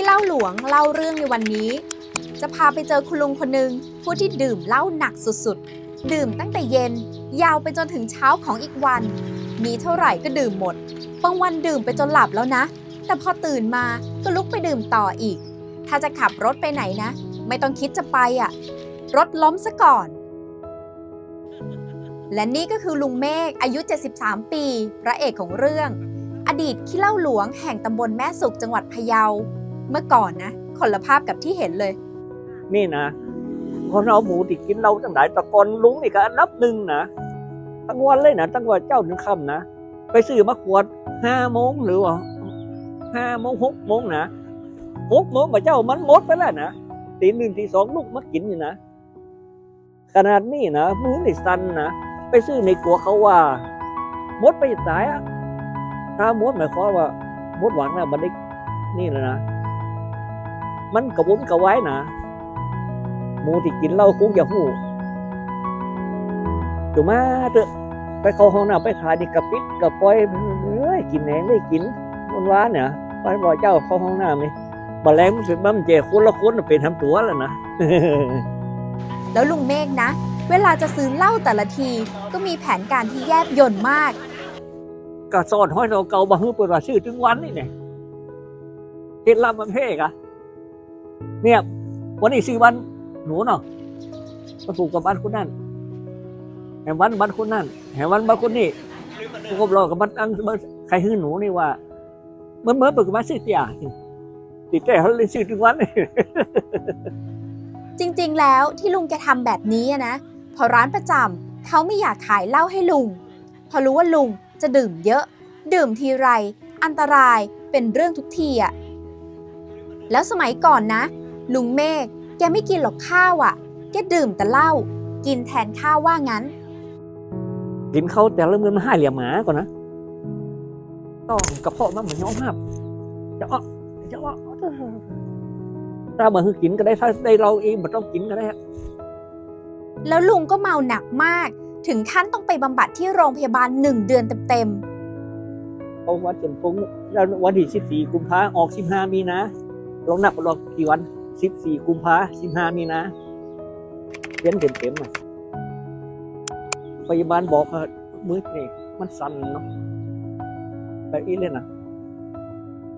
ขี้เหล้าหลวงเล่าเรื่องในวันนี้ จะพาไปเจอคุณลุงคนหนึ่งผู้ที่ดื่มเหล้าหนักสุดๆ ดื่มตั้งแต่เย็น ยาวไปจนถึงเช้าของอีกวัน มีเท่าไหร่ก็ดื่มหมด บางวันดื่มไปจนหลับแล้วนะ แต่พอตื่นมาก็ลุกไปดื่มต่ออีก ถ้าจะขับรถไปไหนนะ ไม่ต้องคิดจะไปอะ รถล้มซะก่อน และนี่ก็คือลุงเมฆอายุ 73 ปี พระเอกของเรื่องอดีตขี้เหล้าหลวงแห่งตำบลแม่สุขจังหวัดพะเยา เมื่อก่อนนะคนละภาพกับที่เห็นเลย นี่นะคนเราหมูที่กินเราตั้งหลายตะกอนลุงนี่ก็อันดับหนึ่งนะตั้งวันเลยนะตั้งวันเจ้าถึงค่ำนะไปซื้อมาขวดห้าโมงหรือว่าห้าโมงหกโมงนะหกโมงกับเจ้ามันหมดไปแล้วนะตีหนึ่งตีสองลูกมากินอยู่นะขนาดนี้นะมือในสันนะไปซื้อในกลัวเขาว่ามดไปตายอะถ้ามดหมายความว่ามดหวังนะมันได้นี่แหละนะ มันกระวนกระวายนะหมูที่กินเหล้าคงจะหูจุมาเถอะไปเข้าห้องน้ำไปถ่ายนี่กระปิดกระปล่อยเอ้ยกินแหนงได้กินมันว้านเนี่ยไปบอกเจ้าเข้าห้องน้ำนี่บแรงมันเป็นบ้ามันเจคนละคนเป็นทำตัวแล้วนะแล้วลุงเมฆนะ เวลาจะซื้อเหล้าแต่ละทีก็มีแผนการที่แยบยนต์มากก็สอนห้อยเราเก่าบาฮือเปิดว่าชื่อถึงวันนี่เนี่ยเฮ็ดลำมันเพ่กะ เนี่ย วันนี้สี่วันหนูเนาะมาผูกกับบ้านคนนั้นแห่งวันบ้านคนนั้นแห่งวันบ้านคนนี้ผูกกับเรากับบ้านตั้งใครฮื้อหนูนี่ว่าเมื่อเมื่อเปิดกับบ้านชื่อเตียติดใจเขาเลยชื่อถึงวันจริง ๆ แล้วที่ลุงแกทำแบบนี้นะพอร้านประจำเขาไม่อยากขายเหล้าให้ลุง พอรู้ว่าลุงจะดื่มเยอะ ดื่มทีไร อันตรายเป็นเรื่องทุกทีอะ แล้วสมัยก่อนนะ ลุงเมฆแกไม่กินหรอกข้าวอะแกดื่มแต่เหล้ากินแทนข้าวว่างั้น กินเขาแต่ละมือมันห้าเหลี่ยมหมาก่อนนะต้องกระเพาะมันเหมือนย้อมภาพจะอ้อจะอ้อถ้ามาคือกินก็ได้ถ้าได้เราเองมันต้องกินก็ได้แล้วลุงก็เมาหนักมาก ถึงขั้นต้องไปบำบัดที่โรงพยาบาลหนึ่งเดือนเต็มๆเพราะว่าจนปุ๊งแล้ววันที่สิบสี่กุมภาออกสิบห้ามีนะ ลองนับลอกี่วันสิบสี่กุมภาสิบห้ามีนะเต็มเต็มเต็มๆอะพยาบาลบอกว่ามือนี่มันสั่นเนาะแบบนี้เลยนะ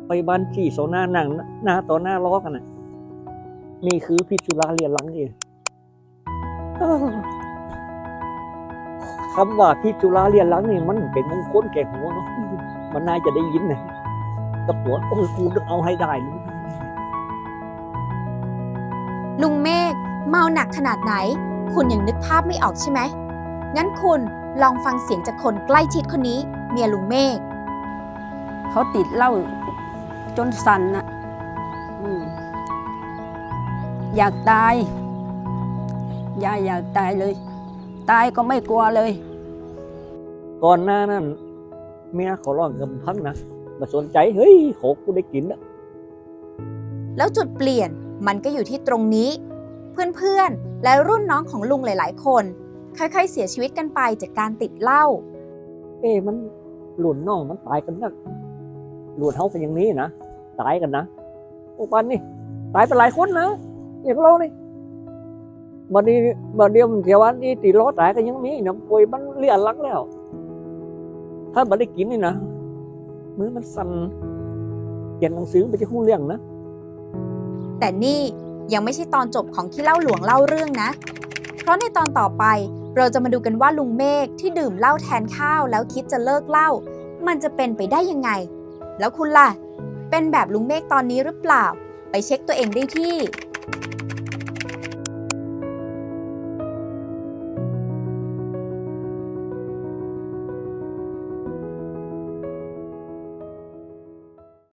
พยาบาลขี่โซน้านั่งหน้าต่อหน้าล้อกันนะนี่คือพิษสุราเรียนหลังเองคำว่าพิษสุราเรียนหลังนี่มันเป็นมงคลแก่หัวเนาะมันน่าจะได้ยินนะตะปวดโอ้ยกูต้องเอาให้ได้นะ ลุงเมฆเมาหนักขนาดไหน คุณยังนึกภาพไม่ออกใช่ไหม งั้นคุณลองฟังเสียงจากคนใกล้ชิดคนนี้ เมียลุงเมฆเขาติดเหล้าจนสั่นนะอืมอยากตายยายอยากตายเลย ตายก็ไม่กลัวเลย ก่อนหน้านั้นเมียขอร้องกับพันนะมาสนใจเฮ้ยโขกกูได้กินแล้วแล้วจุดเปลี่ยน มันก็อยู่ที่ตรงนี้ เพื่อนๆ และรุ่นน้องของลุงหลาย ๆ คน ค่อยๆ เสียชีวิตกันไปจากการติดเหล้า เอ้มันหลุนน้องมันตายกันนักหลุนเฮาเป็นอย่างนี้นะ ตายกันนะ โอ้ปันนี่ ตายไปหลายคนนะอย่างเรานี่บัดนี้บัดเดียวมันเที่ยววันนี้ตีล้อตายกันยังมีนะป่วยมันเลี่ยนหลังแล้ว ถ้าบัดได้กินนี่นะมือมันสั่นเขียนหนังสือไปจะหู้เรื่องนะ แต่นี่ยังไม่ใช่ตอนจบของขี้เล่าหลวงเล่าเรื่องนะ เพราะในตอนต่อไปเราจะมาดูกันว่าลุงเมฆที่ดื่มเหล้าแทนข้าวแล้วคิดจะเลิกเหล้ามันจะเป็นไปได้ยังไง แล้วคุณล่ะ เป็นแบบลุงเมฆตอนนี้หรือเปล่า ไปเช็คตัวเองได้ที่